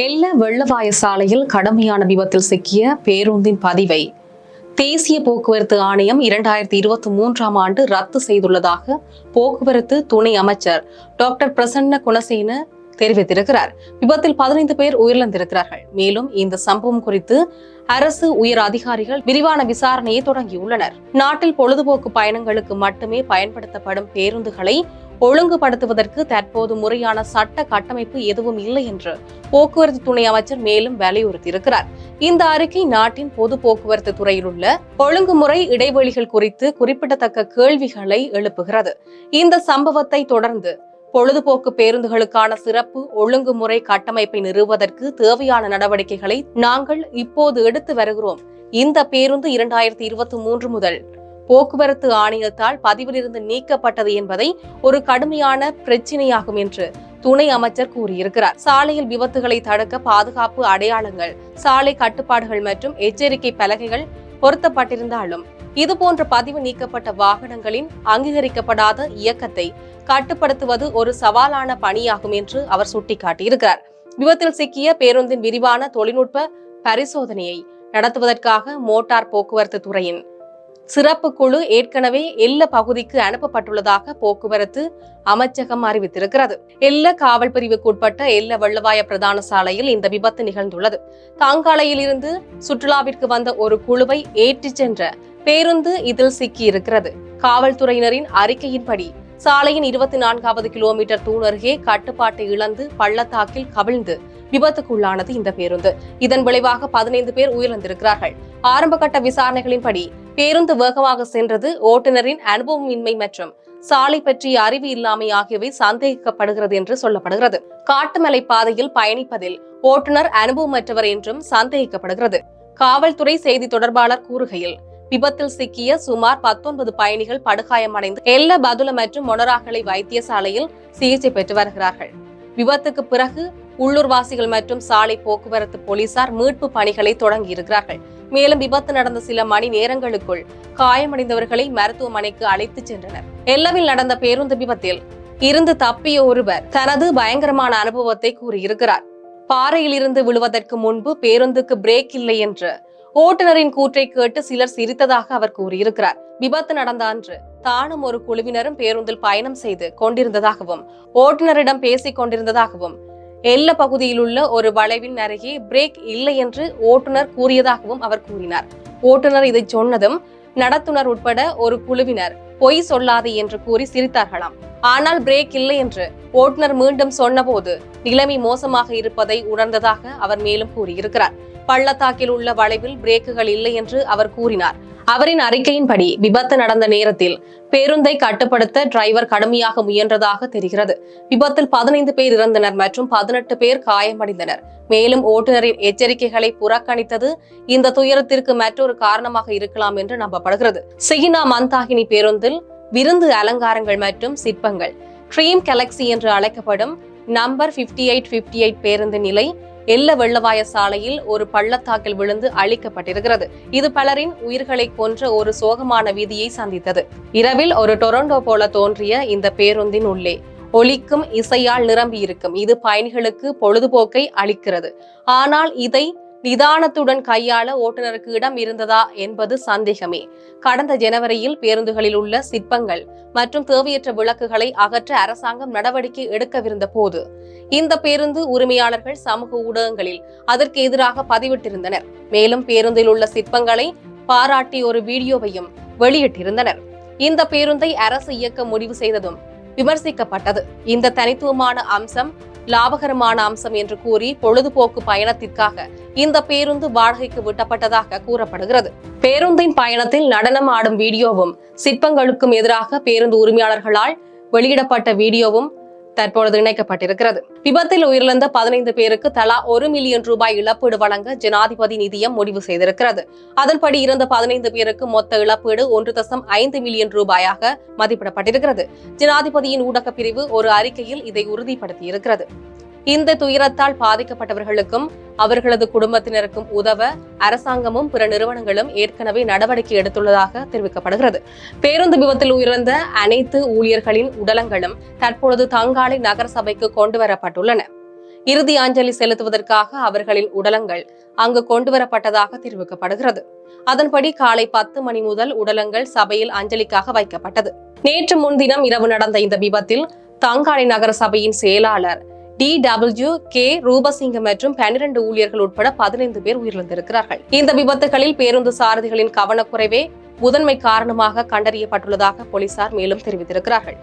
டெல்ல வெள்ளவாய சாலையில் கடுமையான விபத்தில் சிக்கிய பேருந்தின் பதிவை தேசிய போக்குவரத்து ஆணையம் இரண்டாயிரத்தி இருபத்தி மூன்றாம் ஆண்டு ரத்து செய்துள்ளதாக போக்குவரத்து துணை அமைச்சர் டாக்டர் பிரசன்ன குணசேன தெரிவித்திருக்கிறார். விபத்தில் பதினைந்து பேர் உயிரிழந்திருக்கிறார்கள். மேலும் இந்த சம்பவம் குறித்து அரசு உயர் அதிகாரிகள் விரிவான விசாரணையை தொடங்கியுள்ளனர். நாட்டில் பொழுதுபோக்கு பயணங்களுக்கு மட்டுமே பயன்படுத்தப்படும் பேருந்துகளை ஒழுங்குபடுத்துவதற்கு தற்போது முறையான சட்ட கட்டமைப்பு எதுவும் இல்லை என்று போக்குவரத்து துணை அமைச்சர் மேலும் வலியுறுத்தியிருக்கிறார். இந்த அறிக்கை நாட்டின் பொது போக்குவரத்து துறையில் உள்ள ஒழுங்குமுறை இடைவெளிகள் குறித்து குறிப்பிடத்தக்க கேள்விகளை எழுப்புகிறது. இந்த சம்பவத்தை தொடர்ந்து பொழுதுபோக்கு பேருந்துகளுக்கான சிறப்பு ஒழுங்குமுறை கட்டமைப்பை நிறுவுவதற்கு தேவையான நடவடிக்கைகளை நாங்கள் இப்போது எடுத்து வருகிறோம். இந்த பேருந்து இரண்டாயிரத்தி இருபத்தி மூன்று முதல் போக்குவரத்து ஆணையத்தால் பதிவிலிருந்து நீக்கப்பட்டது என்பதை ஒரு கடுமையான பிரச்சினையாகும் என்று துணை அமைச்சர் கூறியிருக்கிறார். சாலையில் விபத்துகளை தடுக்க பாதுகாப்பு அடையாளங்கள் சாலை கட்டுப்பாடுகள் மற்றும் எச்சரிக்கை பலகைகள் பொருத்தப்பட்டிருந்தாலும் இதுபோன்ற பதிவு நீக்கப்பட்ட வாகனங்களின் அங்கீகரிக்கப்படாத இயக்கத்தை கட்டுப்படுத்துவது ஒரு சவாலான பணியாகும் என்று அவர் சுட்டிக்காட்டியிருக்கிறார். விபத்தில் சிக்கிய பேருந்தின் விரிவான தொழில்நுட்ப பரிசோதனையை நடத்துவதற்காக மோட்டார் போக்குவரத்து துறையின் சிறப்பு குழு ஏற்கனவே எல்ல பகுதிக்கு அனுப்பப்பட்டுள்ளதாக போக்குவரத்து அமைச்சகம் அறிவித்திருக்கிறது. எல்ல காவல் பிரிவுக்குட்பட்ட எல்ல வெள்ளவாய பிரதான சாலையில் இந்த விபத்து நிகழ்ந்துள்ளது. தாங்காலையில் இருந்து சுற்றுலாவிற்கு வந்த ஒரு குழுவை ஏற்றிச் சென்ற பேருந்து இதில் சிக்கியிருக்கிறது. காவல்துறையினரின் அறிக்கையின்படி சாலையின் இருபத்தி நான்காவது கிலோமீட்டர் தூண் அருகே கட்டுப்பாட்டை இழந்து பள்ளத்தாக்கில் கவிழ்ந்து விபத்துக்குள்ளானது இந்த பேருந்து. இதன் விளைவாக பதினைந்து பேர் உயிரிழந்திருக்கிறார்கள். ஆரம்பகட்ட விசாரணைகளின்படி பேருந்து வேகமாக சென்றது ஓட்டுநரின் அனுபவமின்மை மற்றும் சாலை பற்றிய அறிவு இல்லாமை ஆகியவை சந்தேகிக்கப்படுகிறது என்று சொல்லப்படுகிறது. காட்டுமலை பாதையில் பயணிப்பதில் ஓட்டுநர் அனுபவமற்றவர் என்றும் சந்தேகிக்கப்படுகிறது. காவல்துறை செய்தி தொடர்பாளர் கூறுகையில் விபத்தில் சிக்கிய சுமார் பத்தொன்பது பயணிகள் படுகாயமடைந்து எல்ல பதுல மற்றும் மொனராகலை வைத்தியசாலையில் சிகிச்சை பெற்று வருகிறார்கள். விபத்துக்கு பிறகு உள்ளூர்வாசிகள் மற்றும் சாலை போக்குவரத்து போலீசார் மீட்பு பணிகளை தொடங்கியிருக்கிறார்கள். மேலும் விபத்து நடந்த சில மணி நேரங்களுக்குள் காயமடைந்தவர்களை மருத்துவமனைக்கு அழைத்துச் சென்றனர். எல்லவில் நடந்த பேருந்து விபத்தில் இருந்து தப்பிய ஒருவர் தனது பயங்கரமான அனுபவத்தை கூறியிருக்கிறார். பாறையில் இருந்து விழுவதற்கு முன்பு பேருந்துக்கு பிரேக் இல்லை என்று ஓட்டுநரின் கூற்றை கேட்டு சிலர் சிரித்ததாக அவர் கூறியிருக்கிறார். விபத்து நடந்த அன்று தானும் ஒரு குழுவினரும் பேருந்தில் பயணம் செய்து கொண்டிருந்ததாகவும் ஓட்டுநரிடம் பேசிக் கொண்டிருந்ததாகவும் எல்ல பகுதியில் உள்ள ஒரு வளைவின் அருகே பிரேக் இல்லை என்று ஓட்டுநர் கூறியதாகவும் அவர் கூறினார். ஓட்டுநர் இதை சொன்னதும் நடத்துனர் உட்பட ஒரு குழுவினர் பொய் சொல்லாது என்று கூறி சிரித்தார்களாம். ஆனால் பிரேக் இல்லை என்று ஓட்டுநர் மீண்டும் சொன்னபோது நிலைமை மோசமாக இருப்பதை உணர்ந்ததாக அவர் மேலும் கூறியிருக்கிறார். பள்ளத்தாக்கில் உள்ள வளைவில் பிரேக்குகள் இல்லை என்று அவர் கூறினார். அவரின் அறிக்கையின்படி விபத்து நடந்த நேரத்தில் பேருந்தை கட்டுப்படுத்த டிரைவர் கடுமையாக முயன்றதாக தெரிகிறது. விபத்தில் பதினைந்து பேர் இறந்தனர் மற்றும் பதினெட்டு பேர் காயமடைந்தனர். மேலும் ஓட்டுநரின் எச்சரிக்கைகளை புறக்கணித்தது இந்த துயரத்திற்கு மற்றொரு காரணமாக இருக்கலாம் என்று நம்பப்படுகிறது. சிகினா மந்தாகினி பேருந்தில் விருந்து அலங்காரங்கள் மற்றும் சிற்பங்கள். ட்ரீம் கேலக்சி என்று அழைக்கப்படும் number fifty eight fifty eight பேருந்து நிலை எல்ல வெள்ளவாய சாலையில் ஒரு பள்ளத்தாக்கில் விழுந்து அழிக்கப்பட்டிருக்கிறது. இது பலரின் உயிர்களை கொன்ற ஒரு சோகமான விதியை சந்தித்தது. இரவில் ஒரு டொரண்டோ போல தோன்றிய இந்த பேருந்தின் உள்ளே ஒலிக்கும் இசையால் நிரம்பியிருக்கும். இது பயணிகளுக்கு பொழுதுபோக்கை அளிக்கிறது. ஆனால் இதை நிதானத்துடன் கையாள ஓட்டுநருக்கு இடம் இருந்ததா என்பது சந்தேகமே. கடந்த ஜனவரியில் பேருந்துகளில் உள்ள சிற்பங்கள் மற்றும் தேவையற்ற விளக்குகளை அகற்ற அரசாங்கம் நடவடிக்கை எடுக்கவிருந்த போது இந்த பேருந்து உரிமையாளர்கள் சமூக ஊடகங்களில் அதற்கு எதிராக பதிவிட்டிருந்தனர். மேலும் பேருந்தில் உள்ள சிற்பங்களை பாராட்டி ஒரு வீடியோவையும் வெளியிட்டிருந்தனர். இந்த பேருந்தை அரசு இயக்க முடிவு செய்ததும் விமர்சிக்கப்பட்டது. இந்த தனித்துவமான அம்சம் லாபகரமான அம்சம் என்று கூறி பொழுதுபோக்கு பயணத்திற்காக இந்த பேருந்து வாடகைக்கு விட்டப்பட்டதாக கூறப்படுகிறது. பேருந்தின் பயணத்தில் நடனம் ஆடும் வீடியோவும் சிற்பங்களுக்கும் எதிராக பேருந்து உரிமையாளர்களால் வெளியிடப்பட்ட வீடியோவும் தற்பொழுது இணைக்கப்பட்டிருக்கிறது. விபத்தில் உயிரிழந்த பதினைந்து பேருக்கு தலா ஒரு மில்லியன் ரூபாய் இழப்பீடு வழங்க ஜனாதிபதி நிதியம் முடிவு செய்திருக்கிறது. அதன்படி இருந்த பதினைந்து பேருக்கு மொத்த இழப்பீடு ஒன்று தசம் ஐந்து மில்லியன் ரூபாயாக மதிப்பிடப்பட்டிருக்கிறது. ஜனாதிபதியின் ஊடக பிரிவு ஒரு அறிக்கையில் இதை உறுதிப்படுத்தியிருக்கிறது. இந்த துயரத்தால் பாதிக்கப்பட்டவர்களுக்கும் அவர்களது குடும்பத்தினருக்கும் உதவ அரசாங்கமும் பிற நிறுவனங்களும் ஏற்கனவே நடவடிக்கை எடுத்துள்ளதாக தெரிவிக்கப்படுகிறது. பேருந்து விபத்தில் உயிரிழந்த அனைத்து ஊழியர்களின் உடலங்களும் தற்பொழுது தங்காலை நகரசபைக்கு கொண்டுவரப்பட்டுள்ளன இறுதி அஞ்சலி செலுத்துவதற்காக அவர்களின் உடலங்கள் அங்கு கொண்டுவரப்பட்டதாக தெரிவிக்கப்படுகிறது. அதன்படி காலை பத்து மணி முதல் உடலங்கள் சபையில் அஞ்சலிக்காக வைக்கப்பட்டது. நேற்று முன்தினம் இரவு நடந்த இந்த விபத்தில் தங்காலை நகர சபையின் செயலாளர் டி டபிள்யூ கே ரூபசிங்கம் மற்றும் பன்னிரண்டு ஊழியர்கள் உட்பட பதினைந்து பேர் உயிரிழந்திருக்கிறார்கள். இந்த விபத்துகளில் பேருந்து சாரதிகளின் கவனக்குறைவே முதன்மை காரணமாக கண்டறியப்பட்டுள்ளதாக போலீசார் மேலும் தெரிவித்திருக்கிறார்கள்.